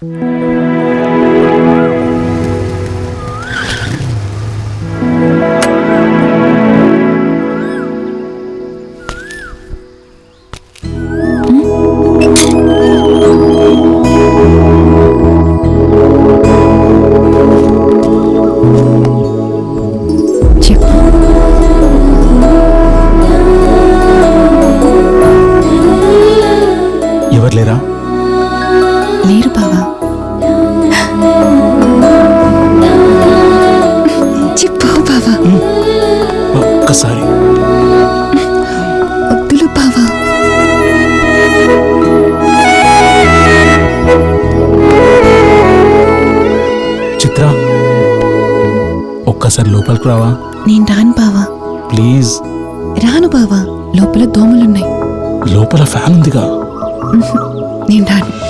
ఎవరు లేరా? లేరు బావా. చెప్పు బావా ఒక్కసారి. వద్దులు బావా. చిత్ర ఒక్కసారి లోపలికి రావా? నేను రాను బావా. ప్లీజ్. రాను బావా. లోపల దోమలున్నాయి. లోపల ఫ్యాన్ ఉందిగా. నేను రాను.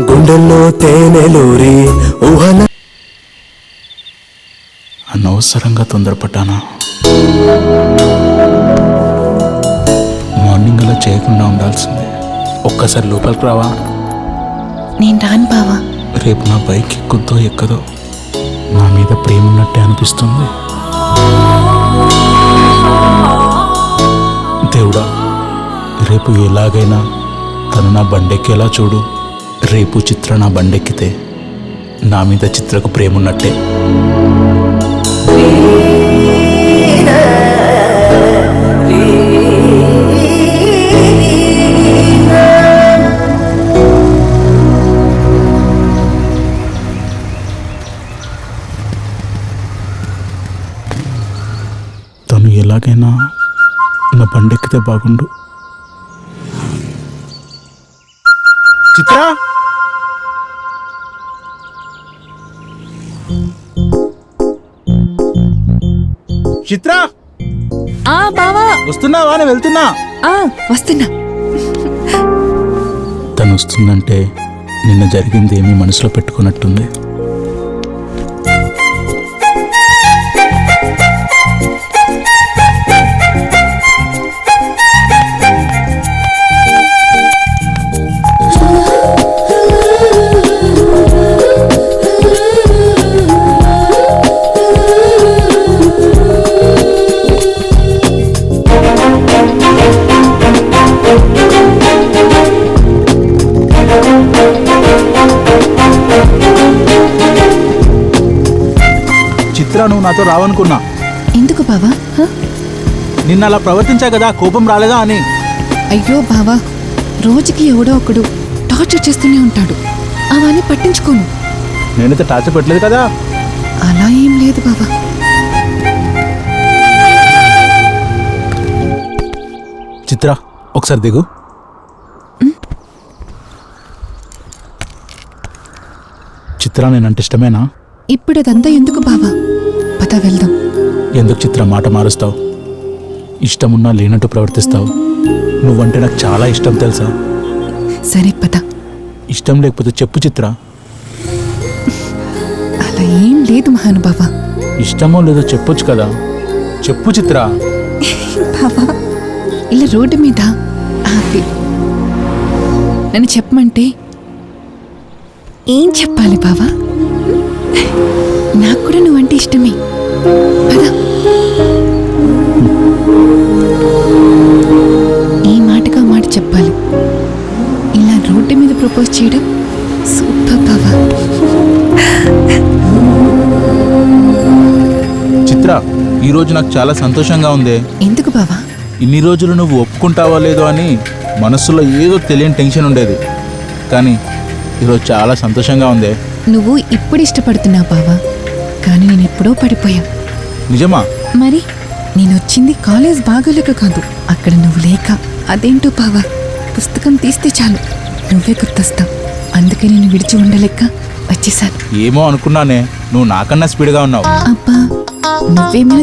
గుండెల్లో తేనెలూరి ఊహల అనవసరంగా తొందరపడ్డానా? మార్నింగ్ అలా చేయకుండా ఉండాల్సిందే. ఒక్కసారి లోపలికి రావా? నేను రాను బావా. రేపు నా బైక్ ఎక్కుద్దో ఎక్కదో నా మీద ప్రేమ ఉన్నట్టే అనిపిస్తుంది. దేవుడా రేపు ఎలాగైనా తను నా బండెక్కేలా చూడు. రేపు చిత్ర నా బండెక్కితే నా మీద చిత్రకు ప్రేమ ఉన్నట్టే తను ఎలాగైనా నా బండెక్కితే బాగుండు. చిత్ర? చిత్ర? ఆ బావా. వస్తున్నావా? నేను వెళ్తున్నా. ఆ వస్తున్నా. తను వస్తుందంటే నిన్న జరిగింది ఏమీ మనసులో పెట్టుకున్నట్టుంది. చిత్ర నువ్వు నాతో రావనుకున్నా. ఎందుకు బావా? నిన్న అలా ప్రవర్తించా కదా కోపం రాలేదా అని. అయ్యో బావా రోజుకి ఎవడో ఒకడు టార్చర్ చేస్తూనే ఉంటాడు. అవన్నీ పట్టించుకోను. నేనైతే టార్చర్ పెట్టలేదు కదా. అలా ఏం లేదు బావా. చిత్ర ఒకసారి దిగు. చిత్ర నేనంటే ఇష్టమేనా? ఇప్పుడు అదంతా ఎందుకు బావా? పద వెళ్దాం. ఎందుకు చిత్ర మాట మారుస్తావు? ఇష్టమున్నా లేనట్టు ప్రవర్తిస్తావు. నువ్వంటే నాకు చాలా ఇష్టం తెలుసా? సరే పద. ఇష్టం లేకపోతే చెప్పు చిత్ర. అలా ఏం లేదు మహానుభావా. ఇష్టమో లేదో చెప్పొచ్చు కదా? చెప్పు చిత్ర. బావా ఇలా రోడ్డు మీద ఆపి. నన్ను చెప్పమంటే ఏం చెప్పాలి బావా? నాకు కూడా నువ్వంటే ఇష్టమే. ఈ మాటగా మాట చెప్పాలి. ఇలా రోడ్డు మీద ప్రపోజ్ చేయడం సూపర్ బావా చిత్ర ఈరోజు నాకు చాలా సంతోషంగా ఉంది. ఎందుకు బావా? ఇన్ని రోజులు నువ్వు ఒప్పుకుంటావా లేదో అని మనసులో ఏదో తెలియని టెన్షన్ ఉండేది. కానీ ఈరోజు చాలా సంతోషంగా ఉంది. నువ్వు ఇప్పుడు ఇష్టపడుతున్నావు బావా. కానీ నేను ఎప్పుడో పడిపోయా. నిజమా? మరి నేను వచ్చింది కాలేజ్ బాగోలేక కాదు. అక్కడ నువ్వు లేక. అదేంటో బావా? పుస్తకం తీస్తే చాలు. నువ్వే గుర్తొస్తావు. అందుకే నేను విడిచి ఉండలేక వచ్చేసాను. ఏమో అనుకున్నానే. నువ్వు నాకన్నా స్పీడ్గా ఉన్నావు. అబ్బా నువ్వేమైనా